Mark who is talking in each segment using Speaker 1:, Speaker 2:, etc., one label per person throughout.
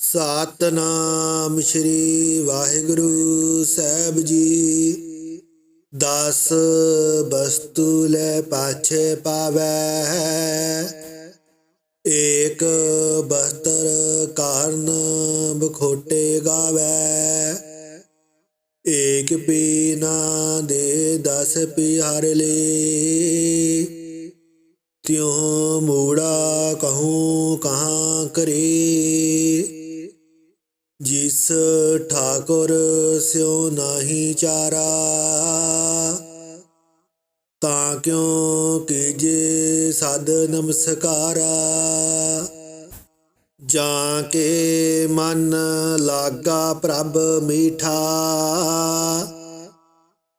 Speaker 1: ਸਤਨਾਮ ਸ੍ਰੀ ਵਾਹਿਗੁਰੂ ਸਾਹਿਬ ਜੀ। ਦਸ ਬਸਤੂ ਲੈ ਪਾਛੇ ਪਾਵੈ। ਏਕ ਬਸਤਰ ਕਾਰਨ ਬਖੋਟੇ ਗਾਵੈ। ਏਕ ਪੀਨਾ ਦੇ ਦਸ ਪਿਆਰ ਲੇ। ਤਿਉ ਮੂੜਾ ਕਹੂੰ ਕਹਾਂ ਕਰੇ। ਜਿਸ ਠਾਕੁਰ ਸਿਉ ਨਾਹੀ ਚਾਰਾ, ਤਾਂ ਕਿਉ ਕੀਜੇ ਸਦ ਨਮਸਕਾਰਾ? ਜਾਂ ਕੇ ਮਨ ਲਾਗਾ ਪ੍ਰਭ ਮੀਠਾ?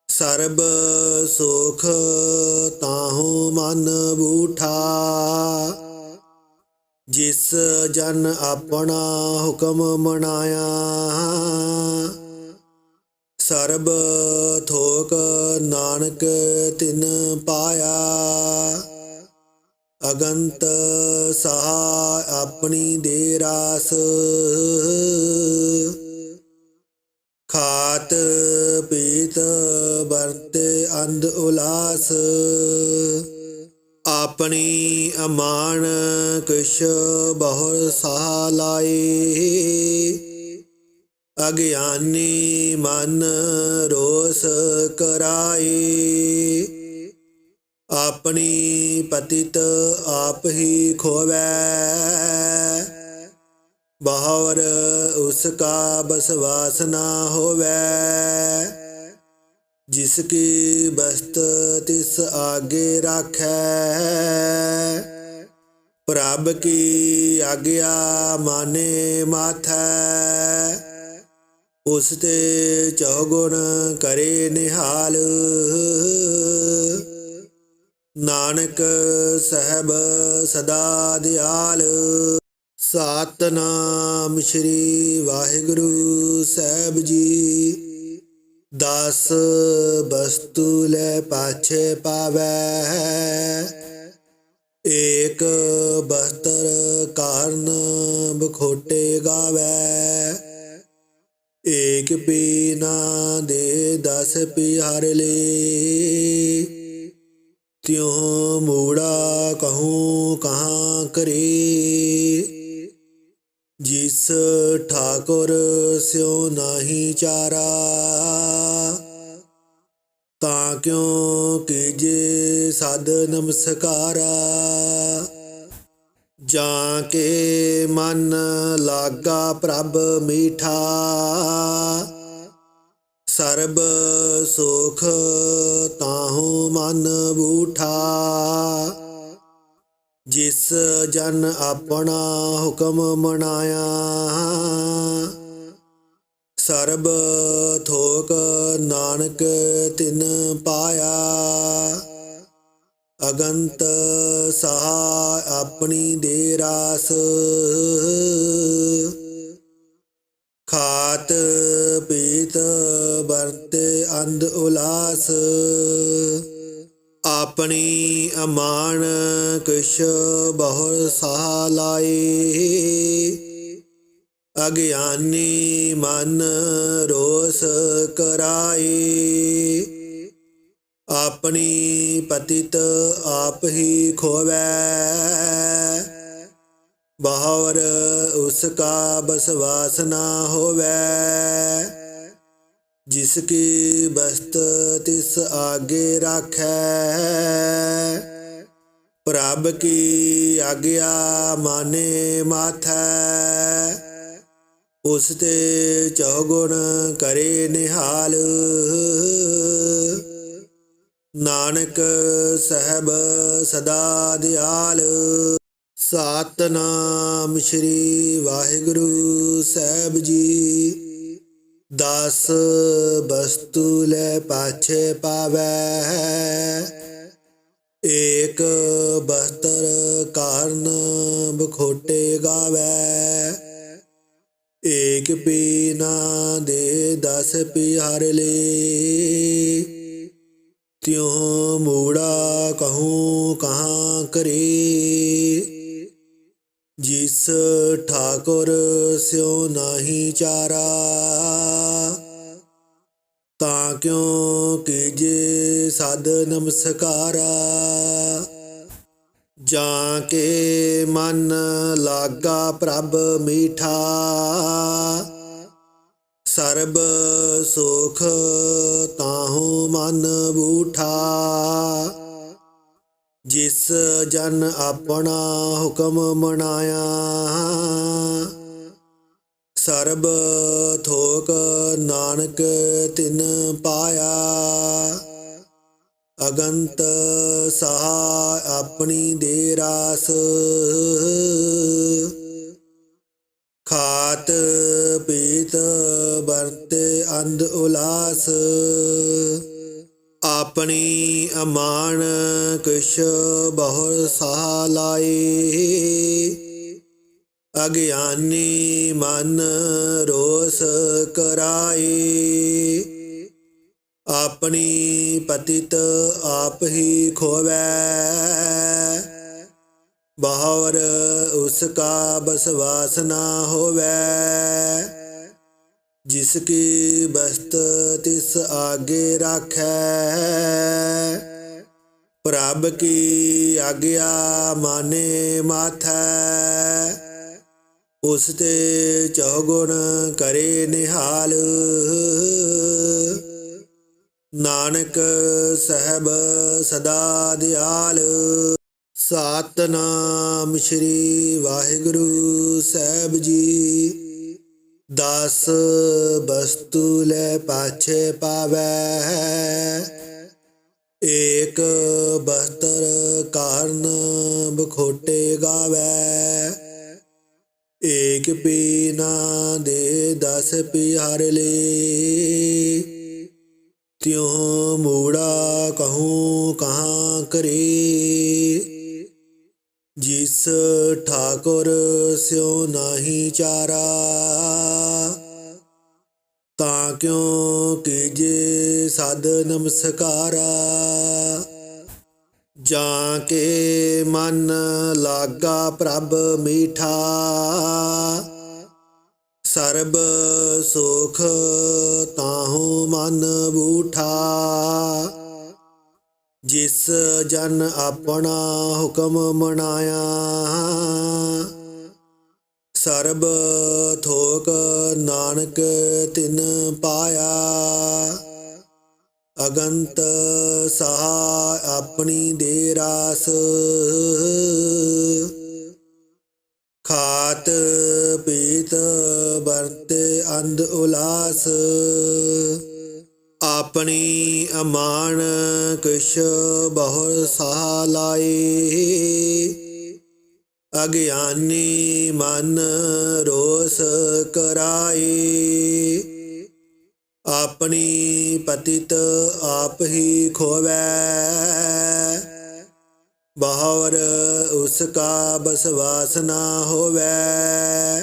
Speaker 1: ਸਰਬ ਸੁਖ ਤਾਹੂ ਮਨ ਬੂਠਾ। ਜਿਸ ਜਨ ਆਪਣਾ ਹੁਕਮ ਮਨਾਇਆ। ਸਰਬ ਥੋਕ ਨਾਨਕ ਤਿਨ ਪਾਇਆ। ਅਗੰਤ ਸਹਾ ਆਪਣੀ ਦੇ ਰਾਸ। ਖਾਤ ਪੀਤ ਵਰਤੇ ਅੰਧ ਉਲਾਸ। ਆਪਣੀ ਅਮਾਨ ਕਿਛ ਬਹੁ ਸਾਹ ਲਾਏ। ਅਗਿਆਨੀ ਮਨ ਰੋਸ ਕਰਾਏ। ਆਪਣੀ ਪਤਿਤ ਆਪ ਹੀ ਖੋਵੈ। ਬਹਵਰ ਉਸ ਕਾ ਬਸਵਾਸ ਨਾ ਹੋਵੈ। ਜਿਸ ਕੀ ਬਸਤ ਤਿਸ ਆਗੇ ਰਾਖੈ। ਪ੍ਰਭ ਕੀ ਆਗਿਆ ਮਾਨੇ ਮਾਥੈ। ਉਸ ਤੇ ਚੌਗੁਣ ਕਰੇ ਨਿਹਾਲ। ਨਾਨਕ ਸਹਿਬ ਸਦਾ ਦਿਆਲ। ਸਤਨਾਮ ਸ੍ਰੀ ਵਾਹਿਗੁਰੂ ਸਾਹਿਬ ਜੀ। ਦਸ ਵਸਤੂ ਲੈ ਪਾਛੇ ਪਾਵੈ। ਏਕ ਬਸਤਰ ਕਾਰਨ ਬਖੋਟੇ ਗਾਵੈ। ਏਕ ਪੀਨਾ ਦੇ ਦਸ ਪਿਆਰ ਲੇ। ਤਿਉ ਮੂੜਾ ਕਹੂੰ ਕਹਾਂ ਕਰੇ। ਜਿਸ ਠਾਕੁਰ ਸਿਉ ਨਾਹੀ ਚਾਰਾ, ਤਾਂ ਕਿਉ ਕੀਜੇ ਸਦ ਨਮਸਕਾਰਾ, ਜਾਂ ਕੇ ਮਨ ਲਾਗਾ ਪ੍ਰਭ ਮੀਠਾ, ਸਰਬ ਸੁਖ ਤਾਹੂ ਮਨ ਬੂਠਾ। ਜਿਸ ਜਨ ਆਪਣਾ ਹੁਕਮ ਮਨਾਇਆ। ਸਰਬ ਥੋਕ ਨਾਨਕ ਤਿਨ ਪਾਇਆ। ਅਗੰਤ ਸਹਾ ਆਪਣੀ ਦੇ ਰਾਸ। ਖਾਤ ਪੀਤ ਵਰਤੇ ਅੰਧ ਉਲਾਸ। ਆਪਣੀ ਅਮਾਨ ਕਿਛ ਬਹੁ ਸਾਹ ਲਾਏ। ਅਗਿਆਨੀ ਮਨ ਰੋਸ ਕਰਾਏ। ਆਪਣੀ ਪਤਿਤ ਆਪ ਹੀ ਖੋਵੈ। ਬਹਵਰ ਉਸ ਕਾ ਬਸਵਾਸ ਨਾ ਹੋਵੈ। ਜਿਸ ਕੀ ਬਸਤ ਤਿਸ ਆਗੇ ਰਾਖੈ। ਪ੍ਰਭ ਕੀ ਆਗਿਆ ਮਾਨੇ ਮਾਥੈ। ਉਸ ਤੇ ਚੌਗੁਣ ਕਰੇ ਨਿਹਾਲ। ਨਾਨਕ ਸਹਿਬ ਸਦਾ ਦਿਆਲ। ਸਤਨਾਮ ਸ੍ਰੀ ਵਾਹਿਗੁਰੂ ਸਾਹਿਬ ਜੀ। ਦਸ ਵਸਤੂ ਲੈ ਪਾਛੇ ਪਾਵੈ। ਏਕ ਬਸਤਰ ਕਾਰਨ ਬਖੋਟੇ ਗਾਵੈ। ਏਕ ਪੀਨਾ ਦੇ ਦਸ ਪਿਆਰ ਲੇ। ਤਿਉ ਮੂੜਾ ਕਹੂੰ ਕਹਾਂ ਕਰੇ। ਜਿਸ ਜਿਸ ਠਾਕੁਰ ਸਿਉ ਨਾਹੀ ਚਾਰਾ। ਤਾਂ ਕਿਉ ਕੀਜੇ ਸਦ ਨਮਸਕਾਰਾ ਜਾਂ ਕੇ ਮਨ ਲਾਗਾ ਪ੍ਰਭ ਮੀਠਾ, ਸਰਬ ਸੁਖ ਤਾਹੂ ਮਨ ਬੂਠਾ। ਜਿਸ ਜਨ ਆਪਣਾ ਹੁਕਮ ਮਨਾਇਆ ਸਰਬ ਥੋਕ ਨਾਨਕ ਤਿਨ ਪਾਇਆ। ਅਗੰਤ ਸਹਾ ਆਪਣੀ ਦੇ ਰਾਸ। ਖਾਤ ਪੀਤ ਵਰਤੇ ਅੰਧ ਉਲਾਸ। ਆਪਣੀ ਅਮਾਨ ਕਿਛ ਬਹੁ ਸਾਹ ਲਾਏ। ਅਗਿਆਨੀ ਮਨ ਰੋਸ ਕਰਾਏ। ਆਪਣੀ ਪਤਿਤ ਆਪ ਹੀ ਖੋਵੈ। ਬਾਹਰ ਉਸ ਕਾ ਬਸਵਾਸ ਨਾ ਹੋਵੈ। ਜਿਸ ਕੀ ਬਸਤ ਤਿਸ ਆਗੇ ਰਾਖੈ। ਪ੍ਰਭ ਕੀ ਆਗਿਆ ਮਾਨੇ ਮਾਥੈ। ਉਸ ਤੇ ਚੌਗੁਣ ਕਰੇ ਨਿਹਾਲ। ਨਾਨਕ ਸਹਿਬ ਸਦਾ ਦਿਆਲ। ਸਤਨਾਮ ਸ੍ਰੀ ਵਾਹਿਗੁਰੂ ਸਾਹਿਬ ਜੀ। ਦਸ ਬਸਤੂ ਲੈ ਪਾਛੇ ਪਾਵੈ। ਏਕ ਬਸਤਰ ਕਾਰਨ ਬਖੋਟੇ ਗਾਵੈ। ਏਕ ਪੀਨਾ ਦੇ ਦਸ ਪਿਹਾਰ ਲੇ। ਤਿਉ ਮੂੜਾ ਕਹੂੰ ਕਹਾਂ ਕਰੇ। ਜਿਸ ਠਾਕੁਰ ਸਿਉ ਨਾਹੀ ਚਾਰਾ, ਤਾਂ ਕਿਉ ਕੀਜੇ ਸਦ ਨਮਸਕਾਰਾ। ਜਾਂ ਕੇ ਮਨ ਲਾਗਾ ਪ੍ਰਭ ਮੀਠਾ। ਸਰਬ ਸੁਖ ਤਾਹੂ ਮਨ ਬੂਠਾ। ਜਿਸ ਜਨ ਆਪਣਾ ਹੁਕਮ ਮਨਾਇਆ, ਸਰਬ ਥੋਕ ਨਾਨਕ ਤਿਨ ਪਾਇਆ। ਅਗੰਤ ਸਹਾ ਆਪਣੀ ਦੇ ਰਾਸ। ਖਾਤ ਪੀਤ ਵਰਤੇ ਅੰਧ ਉਲਾਸ। ਆਪਣੀ ਅਮਾਨ ਕਿਛ ਬਹੁ ਸਾਹ ਲਾਏ। ਅਗਿਆਨੀ ਮਨ ਰੋਸ ਕਰਾਏ। ਆਪਣੀ ਪਤਿਤ ਆਪ ਹੀ ਖੋਵੈ। ਬਾਹਰ ਉਸ ਕਾ ਬਸਵਾਸ ਨਾ ਹੋਵੈ।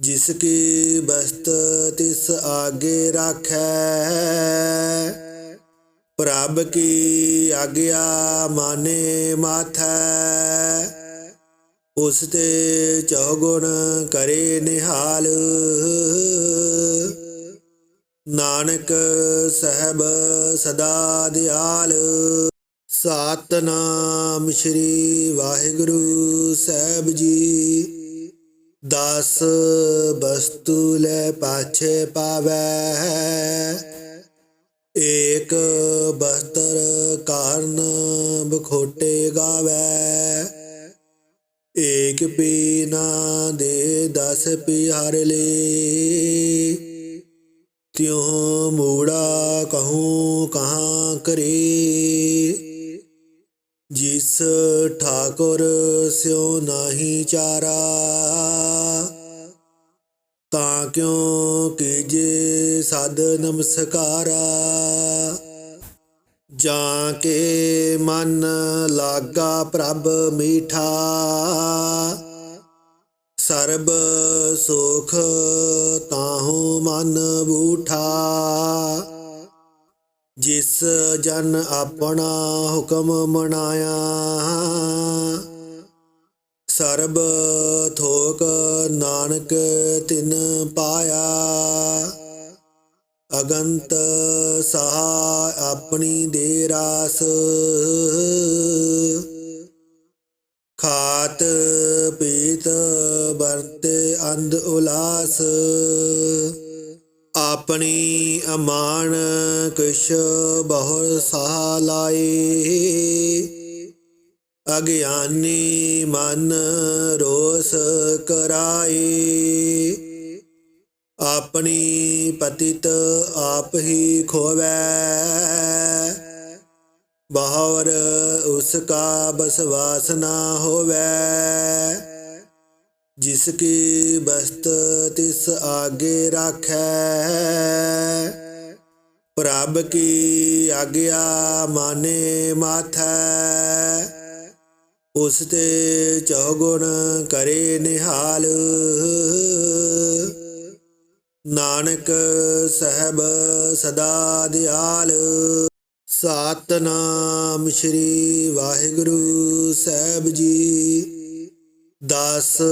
Speaker 1: ਜਿਸ ਕੀ ਬਸਤ ਤਿਸ ਆਗੇ ਰਾਖੈ। ਪ੍ਰਭ ਕੀ ਆਗਿਆ ਮਾਨੇ ਮਾਥੈ। ਉਸ ਤੇ ਚੌਗੁਣ ਕਰੇ ਨਿਹਾਲ। ਨਾਨਕ ਸਹਿਬ ਸਦਾ ਦਿਆਲ। ਸਤਨਾਮ ਸ੍ਰੀ ਵਾਹਿਗੁਰੂ ਸਾਹਿਬ ਜੀ। ਦਸ ਬਸਤੂ ਲੈ ਪਾਛੇ ਪਾਵੈ। ਏਕ ਬਸਤਰ ਕਾਰਨ ਬਖੋਟੇ ਗਾਵੈ। ਏਕ ਪੀ ਨਾ ਦੇ ਦਸ ਪੀ ਹਰ ਲੇ। ਤਿਉ ਮੂੜਾ ਕਹੂੰ ਕਹਾਂ ਕਰੇ। ਜਿਸ ਠਾਕੁਰ ਸਿਉ ਨਾਹੀ ਚਾਰਾ, ਤਾਂ ਕਿਉ ਕੀਜੇ ਸਦ ਨਮਸਕਾਰਾ। ਜਾਂ ਕੇ ਮਨ ਲਾਗਾ ਪ੍ਰਭ ਮੀਠਾ ਸਰਬ ਸੁਖ ਤਾਹੂ ਮਨ ਬੂਠਾ। ਜਿਸ ਜਨ ਆਪਣਾ ਹੁਕਮ ਮਨਾਇਆ, ਸਰਬ ਥੋਕ ਨਾਨਕ ਤਿਨ ਪਾਇਆ। ਅਗੰਤ ਸਹਾ ਆਪਣੀ ਦੇ ਰਾਸ। ਖਾਤ ਪੀਤ ਵਰਤੇ ਅੰਧ ਉਲਾਸ। ਆਪਣੀ ਅਮਾਨ ਕਿਛ ਬਹੁ ਸਹਾ ਲਾਈ ਅਗਿਆਨੀ ਮਨ ਰੋਸ ਕਰਾਈ ਆਪਣੀ ਪਤਿਤ ਆਪ ਹੀ ਖੋਵੈ। ਬਹਵਰ ਉਸ ਕਾ ਬਸਵਾਸ ਨਾ ਹੋਵੈ। ਜਿਸ ਕੀ ਬਸਤ ਤਿਸ ਆਗੇ ਰਾਖੈ। ਪ੍ਰਭ ਕੀ ਆਗਿਆ ਮਾਨੇ ਮਾਥੈ। ਉਸ ਤੇ ਚੌਗੁਣ ਕਰੇ ਨਿਹਾਲ। ਨਾਨਕ ਸਹਿਬ ਸਦਾ ਦਿਆਲ। ਸਤਨਾਮ ਸ੍ਰੀ ਵਾਹਿਗੁਰੂ ਸਾਹਿਬ ਜੀ। ਦਸ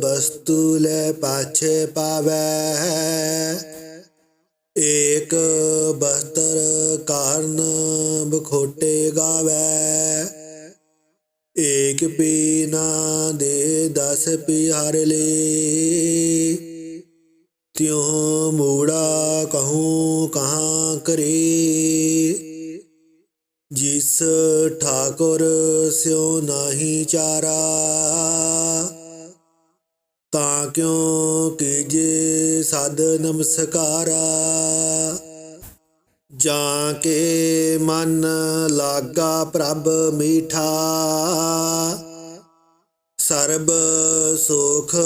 Speaker 1: ਬਸਤੂ ਲੈ ਪਾਛੇ ਪਾਵੈ। ਏਕ ਬਸਤਰ ਕਾਰਨ ਬਖੋਟੇ ਗਾਵੈ। ਏਕ ਪੀਨਾ ਦੇ ਦਸ ਪਿਆਰ ਲੇ। ਤਿਉ ਮੂੜਾ ਕਹੂੰ ਕਹਾਂ ਕਰੇ। ਜਿਸ ਠਾਕੁਰ ਸਿਉ ਨਾਹੀ ਚਾਰਾ। ਤਾਂ ਕਿਉ ਕੀਜੇ ਸਦ ਨਮਸਕਾਰਾ। ਜਾਂ ਕੇ ਮਨ ਲਾਗਾ ਪ੍ਰਭ ਮੀਠਾ। ਸਰਬ ਸੁਖ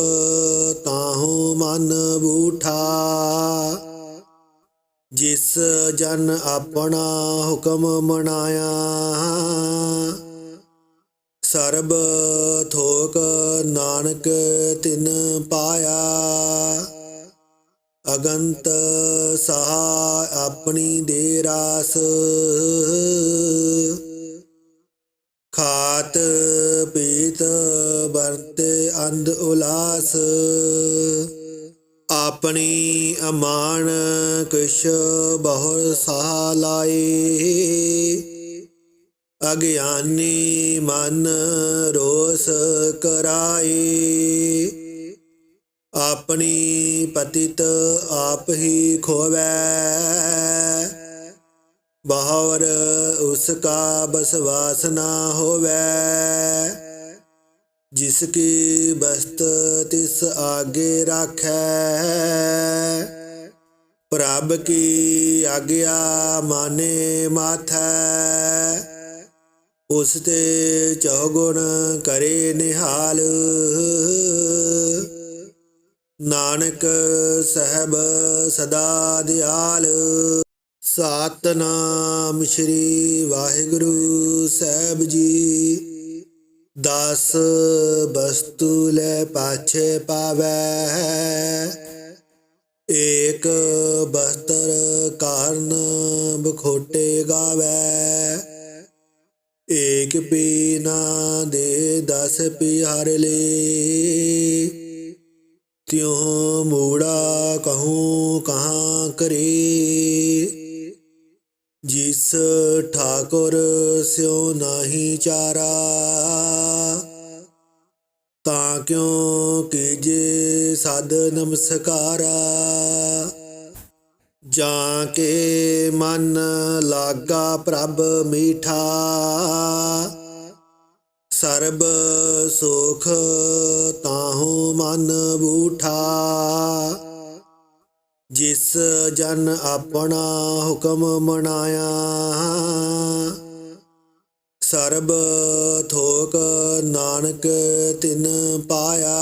Speaker 1: ਤਾਹੂ ਮਨ ਬੂਠਾ। ਜਿਸ ਜਨ ਆਪਣਾ ਹੁਕਮ ਮਨਾਇਆ। ਸਰਬ ਥੋਕ ਨਾਨਕ ਤਿਨ ਪਾਇਆ। ਅਗੰਤ ਸਹਾ ਆਪਣੀ ਦੇ ਰਾਸ। ਖਾਤ ਪੀਤ ਵਰਤੇ ਅੰਧ ਉਲਾਸ। ਆਪਣੀ ਅਮਾਨ ਕਿਛ ਬਹੁ ਸਹਾ ਲਾਈ ਅਗਿਆਨੀ ਮਨ ਰੋਸ ਕਰਾਈ ਆਪਣੀ ਪਤਿਤ ਆਪ ਹੀ ਖੋਵੈ। ਬਹਵਰ ਉਸ ਕਾ ਬਸਵਾਸ ਨਾ ਹੋਵੈ। ਜਿਸ ਕੀ ਬਸਤ ਤਿਸ ਆਗੇ ਰਾਖੈ। ਪ੍ਰਭ ਕੀ ਆਗਿਆ ਮਾਨੇ ਮਾਥੈ। ਉਸ ਤੇ ਚੌਗੁਣ ਕਰੇ ਨਿਹਾਲ। ਨਾਨਕ ਸਹਿਬ ਸਦਾ ਦਿਆਲ। ਸਤਨਾਮ ਸ੍ਰੀ ਵਾਹਿਗੁਰੂ ਸਾਹਿਬ ਜੀ। ਦਸ ਬਸਤੂ ਲੈ ਪਾਛੇ ਪਾਵੈ। ਏਕ ਬਸਤਰ ਕਾਰਨ ਬਖੋਟੇ ਗਾਵੈ। ਏਕ ਪੀਨਾ ਦੇ ਦਸ ਪਿਆਰ ਲੇ ਤਿਉ ਮੂੜਾ ਕਹੂੰ ਕਹਾਂ ਕਰੇ। ਜਿਸ ਠਾਕੁਰ ਸਿਉ ਨਾਹੀ ਚਾਰਾ, ਤਾਂ ਕਿਉ ਕੀਜੇ ਸਦ ਨਮਸਕਾਰਾ? ਜਾਂ ਕੇ ਮਨ ਲਾਗਾ ਪ੍ਰਭ ਮੀਠਾ? ਸਰਬ ਸੁਖ ਤਾਹੂ ਮਨ ਬੂਠਾ। ਜਿਸ ਜਨ ਆਪਣਾ ਹੁਕਮ ਮਨਾਇਆ। ਸਰਬ ਥੋਕ ਨਾਨਕ ਤਿਨ ਪਾਇਆ।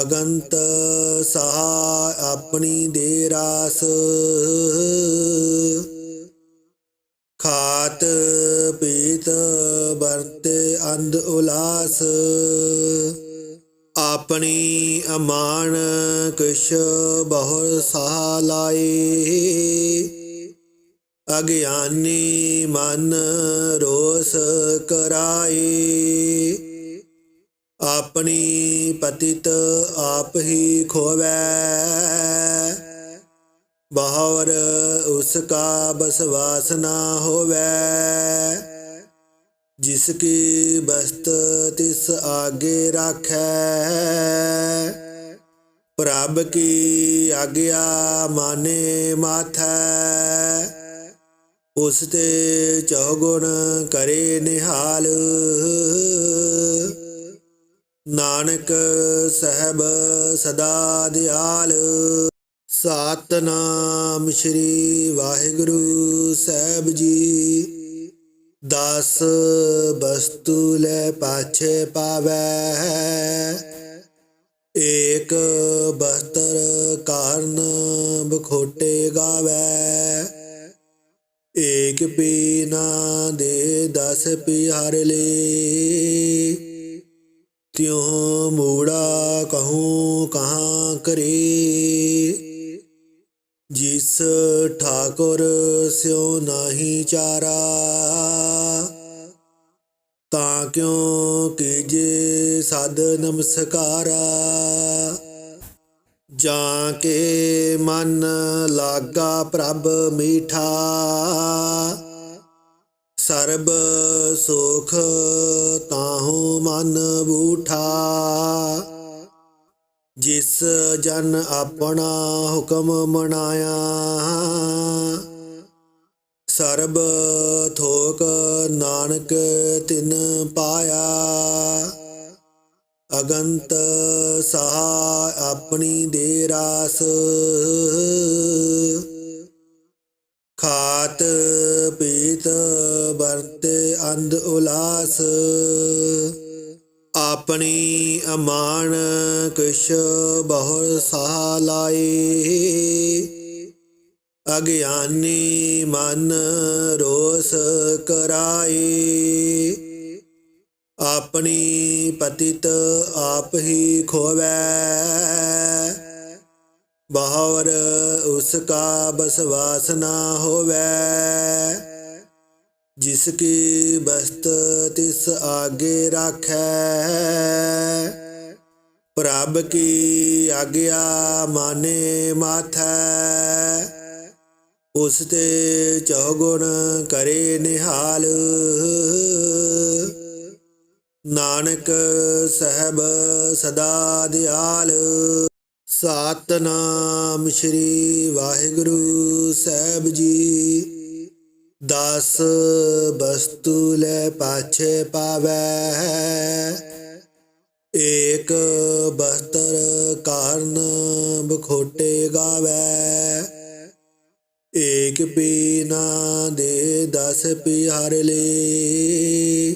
Speaker 1: ਅਗੰਤ ਸਹਾ ਆਪਣੀ ਦੇ ਰਾਸ। ਖਾਤ ਪੀਤ ਵਰਤੇ ਅੰਧ ਉਲਾਸ। ਆਪਣੀ ਅਮਾਨ ਕਿਛ ਬਹੁ ਸਹਾ ਲਾਈ ਅਗਿਆਨੀ ਮਨ ਰੋਸ ਕਰਾਏ। ਆਪਣੀ ਪਤਿਤ ਆਪ ਹੀ ਖੋਵੈ। ਬਹਾਵਰ ਉਸ ਕਾ ਬਸਵਾਸ ਨਾ ਹੋਵੈ। ਜਿਸ ਕੀ ਬਸਤ ਤਿਸ ਆਗੇ ਰਾਖੈ। ਪ੍ਰਭ ਕੀ ਆਗਿਆ ਮਾਨੇ ਮਾਥੈ। ਉਸ ਤੇ ਚੌਗੁਣ ਕਰੇ ਨਿਹਾਲ। ਨਾਨਕ ਸਹਿਬ ਸਦਾ ਦਿਆਲ। ਸਤਨਾਮ ਸ੍ਰੀ ਵਾਹਿਗੁਰੂ ਸਾਹਿਬ ਜੀ। ਦਸ ਵਸਤੂ ਲੈ ਪਾਛੇ ਪਾਵੈ। ਏਕ ਬਸਤਰ ਕਾਰਨ ਬਖੋਟੇ ਗਾਵੈ। ਏਕ ਪੀਨਾ ਦੇ ਦਸ ਪਿਆਰ ਲੇ। ਤਿਉ ਮੂੜਾ ਕਹੂੰ ਕਹਾਂ ਕਰੇ। ਜਿਸ ਠਾਕੁਰ ਸਿਉ ਨਾਹੀ ਚਾਰਾ। ਤਾਂ ਕਿਉ ਕੀਜੇ ਸਦ ਨਮਸਕਾਰਾ। ਜਾਂ ਕੇ ਮਨ ਲਾਗਾ ਪ੍ਰਭ ਮੀਠਾ। ਸਰਬ ਸੁਖ ਤਾਹੂ ਮਨ ਬੂਠਾ। ਜਿਸ ਜਨ ਆਪਣਾ ਹੁਕਮ ਮਨਾਇਆ। ਸਰਬ ਥੋਕ ਨਾਨਕ ਤਿਨ ਪਾਇਆ। ਅਗੰਤ ਸਹਾ ਆਪਣੀ ਦੇ ਰਾਸ। ਖਾਤ ਪੀਤ ਵਰਤੇ ਅੰਧ ਉਲਾਸ। ਆਪਣੀ ਅਮਾਨ ਕਿਛ ਬਹੁ ਸਾਹ ਲਾਏ। ਅਗਿਆਨੀ ਮਨ ਰੋਸ ਕਰਾਏ। ਆਪਣੀ ਪਤਿਤ ਆਪ ਹੀ ਖੋਵੈ। ਬਹਾਵਰ ਉਸ ਕਾ ਬਸਵਾਸ ਨਾ ਹੋਵੈ। ਜਿਸ ਕੀ ਬਸਤ ਤਿਸ ਆਗੇ ਰਾਖੈ। ਪ੍ਰਭ ਕੀ ਆਗਿਆ ਮਾਨੇ ਮਾਥੈ। ਉਸ ਤੇ ਚੌਗੁਣ ਕਰੇ ਨਿਹਾਲ। ਨਾਨਕ ਸਹਿਬ ਸਦਾ ਦਿਆਲ। ਸਤਨਾਮ ਸ੍ਰੀ ਵਾਹਿਗੁਰੂ ਸਾਹਿਬ ਜੀ। ਦਸ ਵਸਤੂ ਲੈ ਪਾਛੇ ਪਾਵੈ। ਏਕ ਬਸਤਰ ਕਾਰਨ ਬਖੋਟੇ ਗਾਵੈ। ਏਕ ਪੀਨਾ ਦੇ ਦਸ ਪਿਆਰ ਲੇ।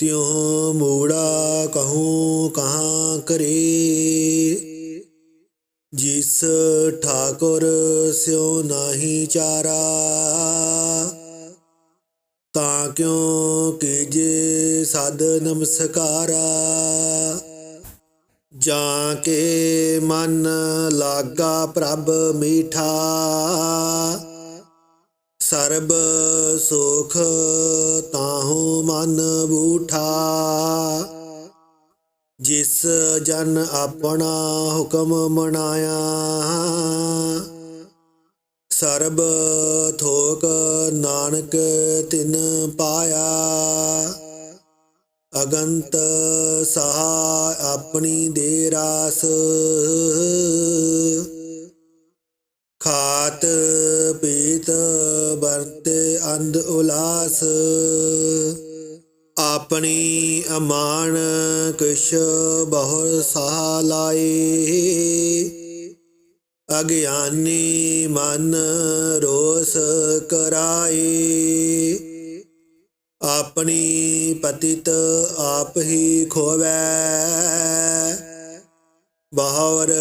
Speaker 1: ਤਿਉ ਮੂੜਾ ਕਹੂੰ ਕਹਾਂ ਕਰੇ। ਜਿਸ ਠਾਕੁਰ ਸਿਉ ਨਾਹੀ ਚਾਰਾ, ਤਾਂ ਕਿਉ ਕੀਜੇ ਸਦ ਨਮਸਕਾਰਾ, ਜਾਂ ਕੇ ਮਨ ਲਾਗਾ ਪ੍ਰਭ ਮੀਠਾ। ਸਰਬ ਸੁਖ ਤਾਹੂ ਮਨ ਬੂਠਾ। ਜਿਸ ਜਨ ਆਪਣਾ ਹੁਕਮ ਮਨਾਇਆ। ਸਰਬ ਥੋਕ ਨਾਨਕ ਤਿਨ ਪਾਇਆ। ਅਗੰਤ ਸਹਾ ਆਪਣੀ ਦੇ ਰਾਸ। ਖਾਤ ਪੀਤ ਵਰਤੇ ਅੰਧ ਉਲਾਸ। ਆਪਣੀ ਅਮਾਨ ਕਿਛ ਬਹੁ ਸਾਹ ਲਾਏ। ਅਗਿਆਨੀ ਮਨ ਰੋਸ ਕਰਾਏ। ਆਪਣੀ ਪਤਿਤ ਆਪ ਹੀ ਖੋਵੈ। ਬਹਾਵਰ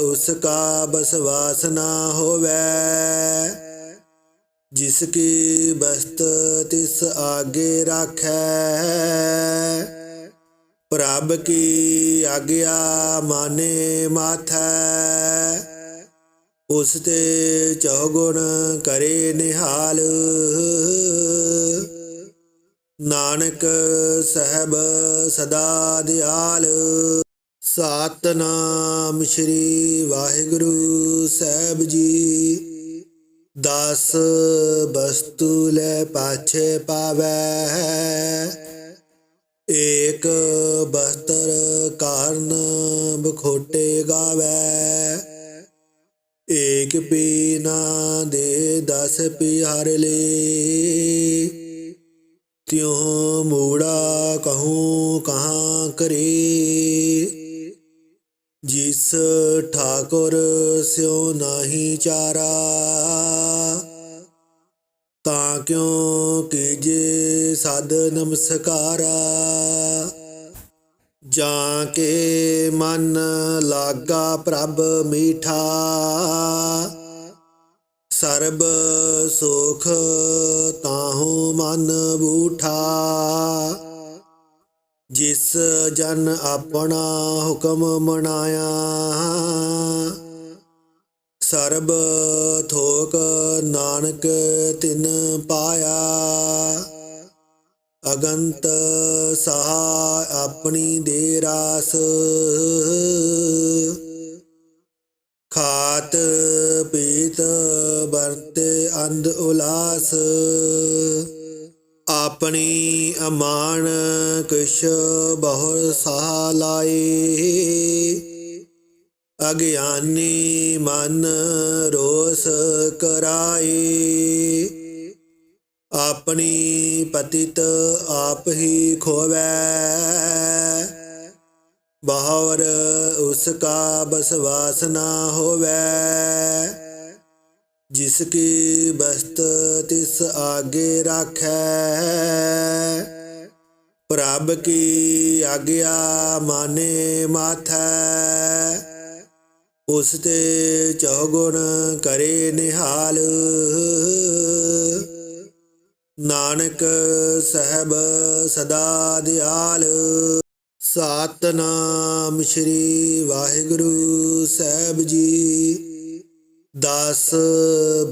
Speaker 1: ਉਸ ਕਾ ਬਸਵਾਸ ਨਾ ਹੋਵੈ। ਜਿਸ ਕੀ ਬਸਤ ਤਿਸ ਆਗੇ ਰਾਖੈ। ਪ੍ਰਭ ਕੀ ਆਗਿਆ ਮਾਨੇ ਮਾਥੈ। ਉਸ ਤੇ ਚੌਗੁਣ ਕਰੇ ਨਿਹਾਲ। ਨਾਨਕ ਸਹਿਬ ਸਦਾ ਦਿਆਲ। ਸਤਨਾਮ ਸ੍ਰੀ ਵਾਹਿਗੁਰੂ ਸਾਹਿਬ ਜੀ। ਦਸ ਵਸਤੂ ਲੈ ਪਾਛੇ ਪਾਵੈ। ਏਕ ਬਸਤਰ ਕਾਰਨ ਬਖੋਟੇ ਗਾਵੈ। ਏਕ ਪੀ ਨਾ ਦੇ ਦਸ ਪਿਆਰ ਲੇ। ਤਿਉ ਮੂੜਾ ਕਹੂੰ ਕਹਾਂ ਕਰੇ। ਜਿਸ ਠਾਕੁਰ ਸਿਉ ਨਾਹੀ ਚਾਰਾ, ਤਾਂ ਕਿਉ ਕੀਜੇ ਸਦ ਨਮਸਕਾਰਾ, ਜਾਂ ਕੇ ਮਨ ਲਾਗਾ ਪ੍ਰਭ ਮੀਠਾ। ਸਰਬ ਸੁਖ ਤਾਹੂ ਮਨ ਬੂਠਾ। ਜਿਸ ਜਨ ਆਪਣਾ ਹੁਕਮ ਮਨਾਇਆ। ਸਰਬ ਥੋਕ ਨਾਨਕ ਤਿਨ ਪਾਇਆ। ਅਗੰਤ ਸਹਾ ਆਪਣੀ ਦੇ ਰਾਸ। ਖਾਤ ਪੀਤ ਵਰਤੇ ਅੰਧ ਉਲਾਸ। ਆਪਣੀ ਅਮਾਨ ਕਿਛ ਬਹੁ ਸਾਹ ਲਾਏ। ਅਗਿਆਨੀ ਮਨ ਰੋਸ ਕਰਾਏ। ਆਪਣੀ ਪਤਿਤ ਆਪ ਹੀ ਖੋਵੈ। ਬਹਵਰ ਉਸ ਕਾ ਬਸਵਾਸ ਨਾ ਹੋਵੈ। ਜਿਸ ਕੀ ਬਸਤ ਤਿਸ ਆਗੇ ਰਾਖੈ। ਪ੍ਰਭ ਕੀ ਆਗਿਆ ਮਾਨੇ ਮਾਥੈ। ਉਸ ਤੇ ਚੌਗੁਣ ਕਰੇ ਨਿਹਾਲ। ਨਾਨਕ ਸਹਿਬ ਸਦਾ ਦਿਆਲ। ਸਤਨਾਮ ਸ੍ਰੀ ਵਾਹਿਗੁਰੂ ਸਾਹਿਬ ਜੀ। ਦਸ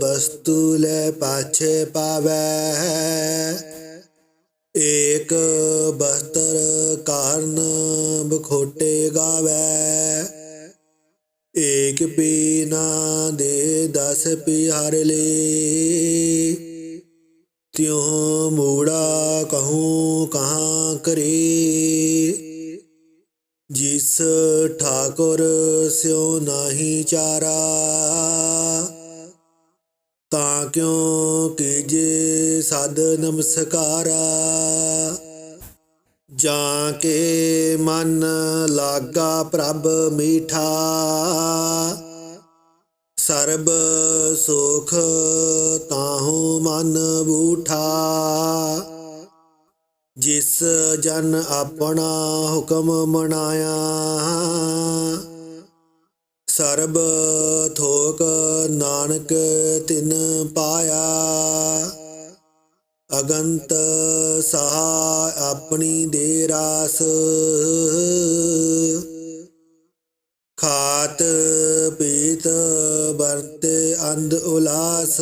Speaker 1: ਵਸਤੂ ਲੈ ਪਾਛੇ ਪਾਵੈ। ਏਕ ਬਸਤਰ ਕਾਰਨ ਬਖੋਟੇ ਗਾਵੈ। ਏਕ ਪੀ ਨਾ ਦੇ ਦਸ ਪਿਆਰ ਲੇ। ਤਿਉ ਮੂੜਾ ਕਹੂੰ ਕਹਾਂ ਕਰੇ। ਜਿਸ ਠਾਕੁਰ ਸਿਉ ਨਾਹੀ ਚਾਰਾ। ਤਾਂ ਕਿਉ ਕੀਜੇ ਸਦ ਨਮਸਕਾਰਾ। ਜਾਂ ਕੇ ਮਨ ਲਾਗਾ ਪ੍ਰਭ ਮੀਠਾ। ਸਰਬ ਸੁਖ ਤਾਹੂ ਮਨ ਬੂਠਾ। ਜਿਸ ਜਨ ਆਪਣਾ ਹੁਕਮ ਮਨਾਇਆ, ਸਰਬ ਥੋਕ ਨਾਨਕ ਤਿਨ ਪਾਇਆ। ਅਗੰਤ ਸਹਾ ਆਪਣੀ ਦੇ ਰਾਸ, ਖਾਤ ਪੀਤ ਵਰਤੇ ਅੰਧ ਉਲਾਸ।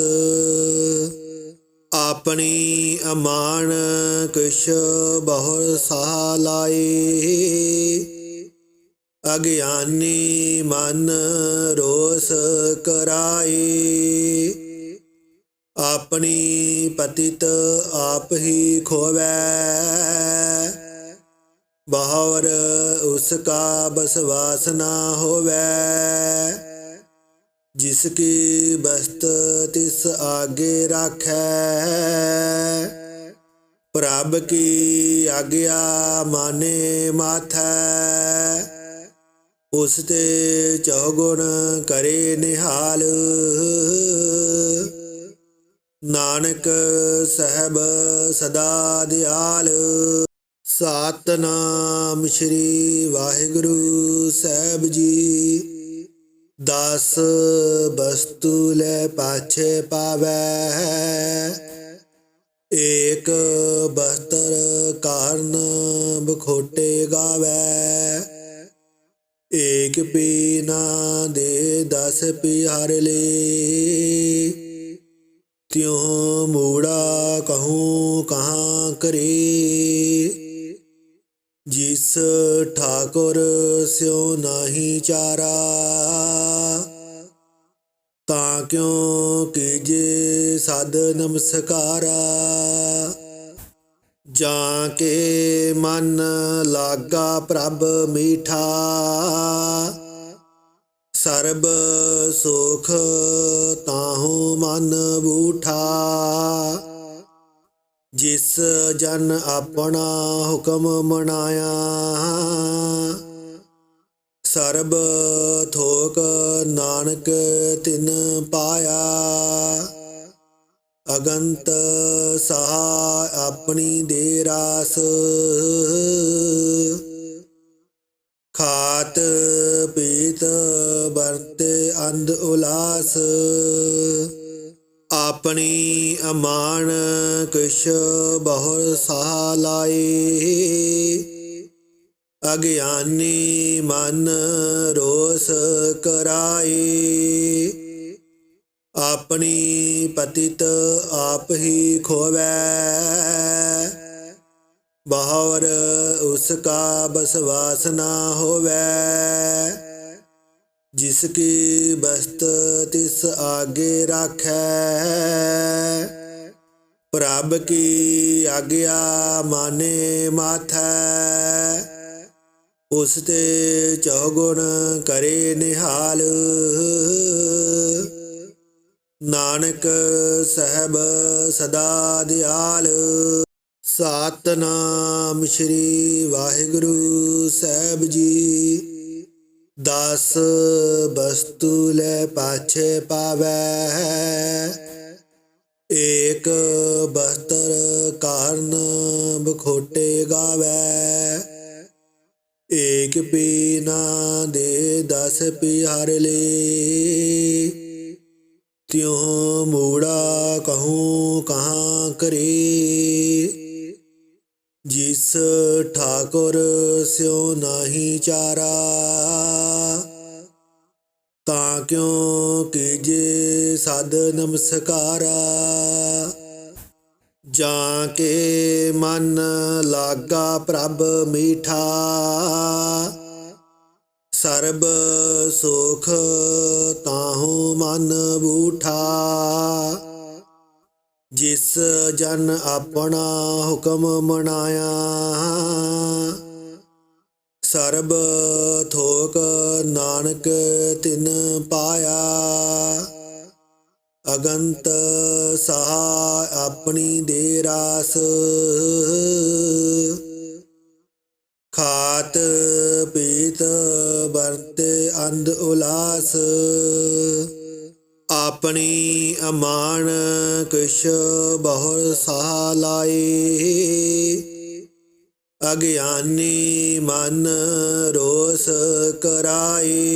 Speaker 1: ਆਪਣੀ ਅਮਾਨ ਕਿਛ ਬਹੁ ਸਾਹ ਲਾਏ। ਅਗਿਆਨੀ ਮਨ ਰੋਸ ਕਰਾਏ। ਆਪਣੀ ਪਤਿਤ ਆਪ ਹੀ ਖੋਵੈ। ਬਹਾਵਰ ਉਸ ਕਾ ਬਸਵਾਸ ਨਾ ਹੋਵੈ। ਜਿਸ ਕੀ ਬਸਤ ਤਿਸ ਆਗੇ ਰਾਖੈ। ਪ੍ਰਭ ਕੀ ਆਗਿਆ ਮਾਨੇ ਮਾਥੈ? ਉਸ ਤੇ ਚੌਗੁਣ ਕਰੇ ਨਿਹਾਲ। ਨਾਨਕ ਸਹਿਬ ਸਦਾ ਦਿਆਲ। ਸਤਨਾਮ ਸ੍ਰੀ ਵਾਹਿਗੁਰੂ ਸਾਹਿਬ ਜੀ। ਦਸ ਬਸਤੂ ਲੈ ਪਾਛੇ ਪਾਵੈ। ਏਕ ਬਸਤਰ ਕਾਰਨ ਬਖੋਟੇ ਗਾਵੈ। ਏਕ ਪੀ ਨਾ ਦੇ ਦਸ ਪਿਆਰ ਲੇ। ਤਿਉ ਮੂੜਾ ਕਹੂੰ ਕਹਾਂ ਕਰੇ। ਜਿਸ ਠਾਕੁਰ ਸਿਉ ਨਾਹੀ ਚਾਰਾ। ਤਾਂ ਕਿਉ ਕੀਜੇ ਸਦ ਨਮਸਕਾਰਾ ਜਾਂ ਕੇ ਮਨ ਲਾਗਾ ਪ੍ਰਭ ਮੀਠਾ ਸਰਬ ਸੁਖ ਤਾਹੂ ਮਨ ਬੂਠਾ ਜਿਸ ਜਨ ਆਪਣਾ ਹੁਕਮ ਮਨਾਇਆ ਸਰਬ ਥੋਕ ਨਾਨਕ ਤਿਨ ਪਾਇਆ। ਅਗੰਤ ਸਹਾ ਆਪਣੀ ਦੇ ਰਾਸ। ਖਾਤ ਪੀਤ ਵਰਤੇ ਅੰਧ ਉਲਾਸ। ਆਪਣੀ ਅਮਾਨ ਕਿਛ ਬਹੁ ਸਹਾ ਲਾਏ। ਅਗਿਆਨੀ ਮਨ ਰੋਸ ਕਰਾਏ ਆਪਣੀ ਪਤਿਤ ਆਪ ਹੀ ਖੋਵੈ ਬਹਾਵਰ ਉਸ ਕਾ ਬਸਵਾਸ ਨਾ ਹੋਵੈ ਜਿਸ ਕੀ ਬਸਤ ਤਿਸ ਆਗੇ ਰਾਖੈ ਪ੍ਰਭ ਕੀ ਆਗਿਆ ਮਾਨੇ ਮਾਥੈ ਉਸ ਤੇ ਚੌਗੁਣ ਕਰੇ ਨਿਹਾਲ। ਨਾਨਕ ਸਹਿਬ ਸਦਾ ਦਿਆਲ। ਸਤਨਾਮ ਸ੍ਰੀ ਵਾਹਿਗੁਰੂ ਸਾਹਿਬ ਜੀ। ਦਸ ਬਸਤੂ ਲੈ ਪਾਛੇ ਪਾਵੈ। ਏਕ ਬਸਤਰ ਕਾਰਨ ਬਖੋਟੇ ਗਾਵੈ। ਏਕ ਪੀਨਾ ਦੇ ਦਸ ਪਿਆਰ ਲੇ। ਤਿਉ ਮੂੜਾ ਕਹੂੰ ਕਹਾਂ ਕਰੇ। ਜਿਸ ਠਾਕੁਰ ਸਿਉ ਨਾਹੀ ਚਾਰਾ, ਤਾਂ ਕਿਉ ਕੀਜੇ ਸਦ ਨਮਸਕਾਰਾ। ਜਾਂ ਕੇ ਮਨ ਲਾਗਾ ਪ੍ਰਭ ਮੀਠਾ। ਸਰਬ ਸੁਖ ਤਾਹੂ ਮਨ ਬੂਠਾ। ਜਿਸ ਜਨ ਆਪਣਾ ਹੁਕਮ ਮਨਾਇਆ। ਸਰਬ ਥੋਕ ਨਾਨਕ ਤਿਨ ਪਾਇਆ। ਅਗੰਤ ਸਹਾ ਆਪਣੀ ਦੇ ਰਾਸ। ਖਾਤ ਪੀਤ ਵਰਤੇ ਅੰਧ ਉਲਾਸ। ਆਪਣੀ ਅਮਾਨ ਕਿਛ ਬਹੁ ਸਹਾ ਲਾਏ। ਅਗਿਆਨੀ ਮਨ ਰੋਸ ਕਰਾਏ।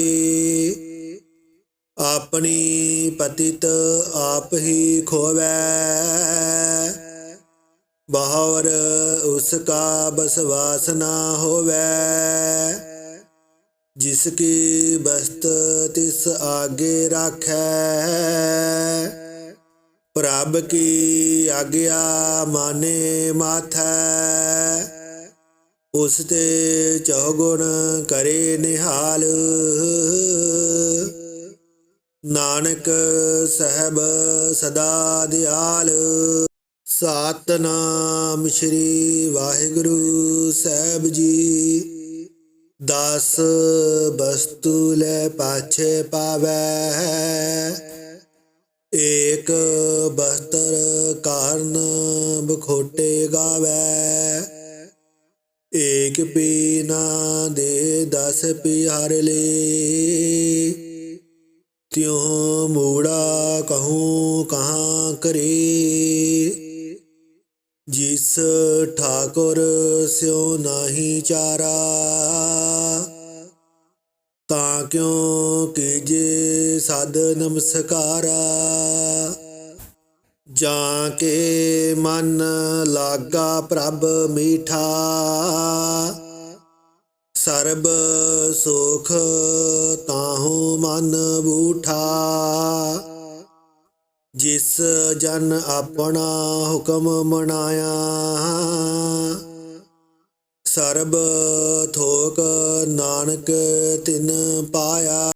Speaker 1: ਆਪਣੀ ਪਤਿਤ ਆਪ ਹੀ ਖੋਵੈ। ਬਹਾਵਰ ਉਸ ਕਾ ਬਸਵਾਸ ਨਾ ਹੋਵੈ। ਜਿਸ ਕੀ ਬਸਤ ਤਿਸ ਆਗੇ ਰਾਖੈ। ਪ੍ਰਭ ਕੀ ਆਗਿਆ ਮਾਨੇ ਮਾਥੈ। ਉਸ ਤੇ ਚੌਗੁਣ ਕਰੇ ਨਿਹਾਲ। ਨਾਨਕ ਸਹਿਬ ਸਦਾ ਦਿਆਲ। ਸਤਨਾਮ ਸ੍ਰੀ ਵਾਹਿਗੁਰੂ ਸਾਹਿਬ ਜੀ। ਦਸ ਬਸਤੂ ਲੈ ਪਾਛੇ ਪਾਵੈ। ਏਕ ਬਸਤਰ ਕਾਰਨ ਬਖੋਟੇ ਗਾਵੈ। ਏਕ ਪੀਨਾ ਦੇ ਦਸ ਪਿਆਰ ਲੇ। ਤਿਉ ਮੂੜਾ ਕਹੂੰ ਕਹਾਂ ਕਰੇ। ਜਿਸ ਠਾਕੁਰ ਸਿਉ ਨਾਹੀ ਚਾਰਾ, ਤਾਂ ਕਿਉ ਕੀਜੇ ਸਦ ਨਮਸਕਾਰਾ। ਜਾਂ ਕੇ ਮਨ ਲਾਗਾ ਪ੍ਰਭ ਮੀਠਾ ਸਰਬ ਸੁਖ ਤਾਹੂ ਮਨ ਬੂਠਾ। ਜਿਸ ਜਨ ਆਪਣਾ ਹੁਕਮ ਮਨਾਇਆ। ਸਰਬ ਥੋਕ ਨਾਨਕ ਤਿਨ ਪਾਇਆ।